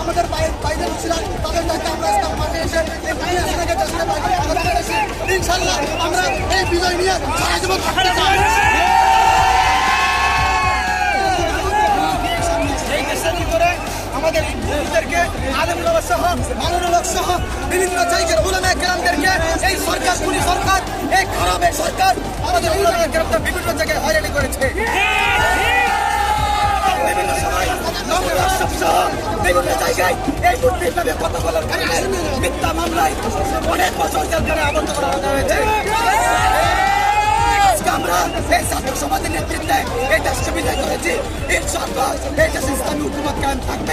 আমাদের বাইরে বাইরে তাদের কাছে আমরা ইসলাম মাঠে এসে এই বাইরে চেষ্টা ইনশাল্লাহ আমরা এই বিজয় নিয়ে সারা জীবন থাকতে আমাদের মুসলিমদেরকে আলেম সহ সহ বিভিন্ন জায়গার উলামা কেরামদেরকে এই সরকার, পুলিশ সরকার, এই খারাপের সরকার আমাদের উলামা কেরামদের বিভিন্ন জায়গায় হয়রানি করেছে। বিভিন্ন সময় বিভিন্ন জায়গায় এই মুসলিম নামে কথা বলার কারণে মিথ্যা মামলায় অনেক বছর জেলখানে আবদ্ধ হুকুমত কায়েম থাকবে।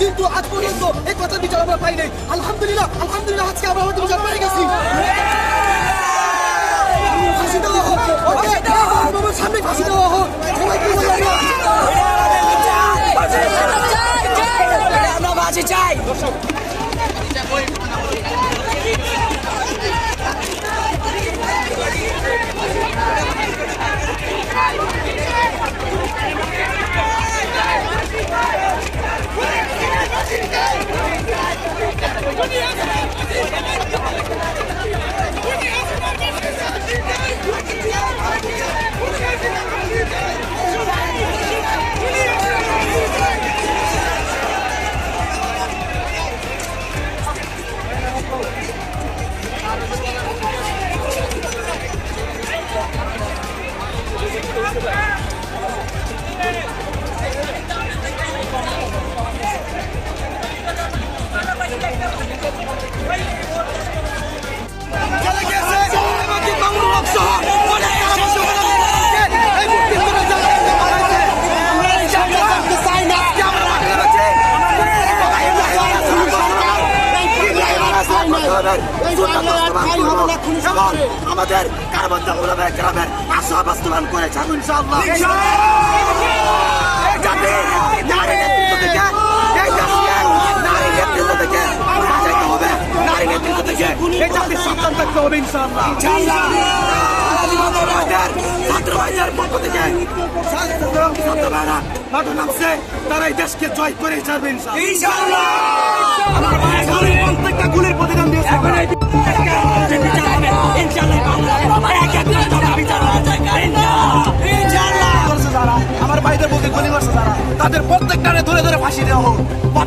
কিন্তু আজ পর্যন্ত এই কথা বিচার আমরা পাই নাই। আলহামদুলিল্লাহ আলহামদুলিল্লাহ আজকে আমরা হয়তো বিচার পেয়ে গেছি। ফাঁসি দেওয়া হোক ওকে বাবার সামনে ফাঁসি দেওয়া হোক। আমরা বাঁচি চাই। আমাদের কারবান্দা আশা বাস্তবায়ন করে যাব ইনশাআল্লাহ। এই জাতি নারী নেতৃত্ব থেকে এই জাতিকে নারী নেতৃত্ব থেকে বাঁচাইতে হবে। নারী নেতৃত্ব থেকে এই জাতির সন্তান থাকতে হবে ইনশাআল্লাহ। ছাত্র ভাইদের পক্ষ থেকে ছাত্র ভাইরা মাঠে নামছে তারা এই দেশকে জয় করে ইনশাআল্লাহ। ভাই প্রত্যেকটা গুলির প্রতিদান দিয়েছে আমার। ভাইদের বুকে গুলি করছে তারা তাদের প্রত্যেকটারে ধরে ধরে ফাঁসি দেওয়া হোক।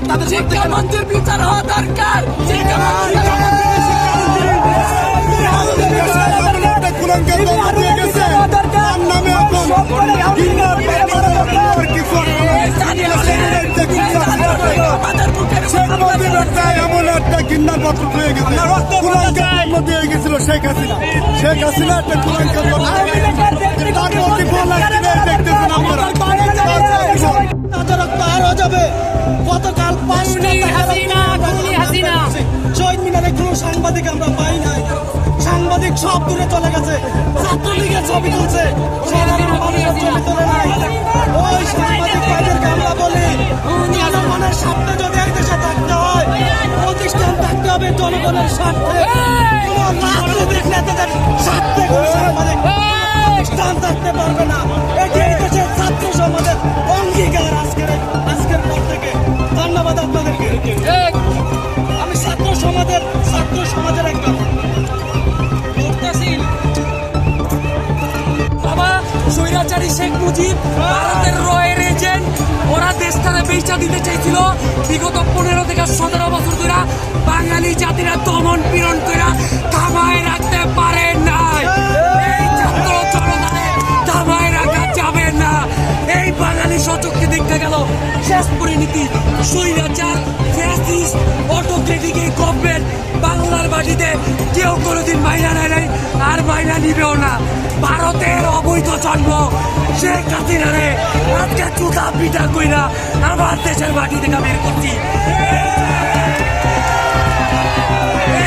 তাদের শিক্ষামন্ত্রীর বিচার হওয়া দরকার একটা পত্র হয়ে গেছে কুলাঙ্কার মধ্যে হয়ে গেছিল শেখ হাসিনা শেখ হাসিনা একটা কুলাঙ্কার তার ফল আসছে দেখতেছেন আপনারা রক্ত যাবে গতকাল। শহীদ মিনারে কোনো সাংবাদিক আমরা পাই নাই। সাংবাদিক সব দূরে চলে গেছে। ছাত্রলীগের ছবি তুলছে। সাধারণ মানুষের ছবি তোলে নাই। ওই সাংবাদিক ভাইদেরকে আমরা বলি স্বার্থে যদি এই দেশে থাকতে হয় হবে জনগণের স্বার্থে কোনো রাজনৈতিক নেতাদের স্বার্থে কোনো সাংবাদিক প্রতিষ্ঠান থাকতে পারবে না। এটি এই দেশের ছাত্র সমাজের অঙ্গীকার আজকের আজকের পর থেকে। ধন্যবাদ আপনাদেরকে। আমি ছাত্র সমাজের ছাত্র সমাজের একজন। বাবা স্বৈরাচারী শেখ মুজিব ভারতের রয়ের এজেন্ট। ওরা দেশটারে বেচা দিতে চাইছিল বিগত পনেরো থেকে সতেরো বছর ধরে বাঙালি জাতিরা দমন সন্ত্রাসবাদী স্বৈরাচার ফ্যাসিস্ট অটোক্রেটিক এই গভর্নমেন্ট বাংলার মাটিতে কেউ কোনোদিন মাইনা নেয় নাই, আর মাইনা নিবেও না। ভারতের অবৈধ জন্ম শেখ হাসিনারে আজকে চুতা পিটা কইরা আমার দেশের মাটি থেকে বের করছি।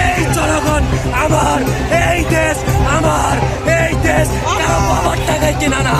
এই জনগণ আমার, এই দেশ আমার, এই দেশ বাবার টাকায় কেনা না।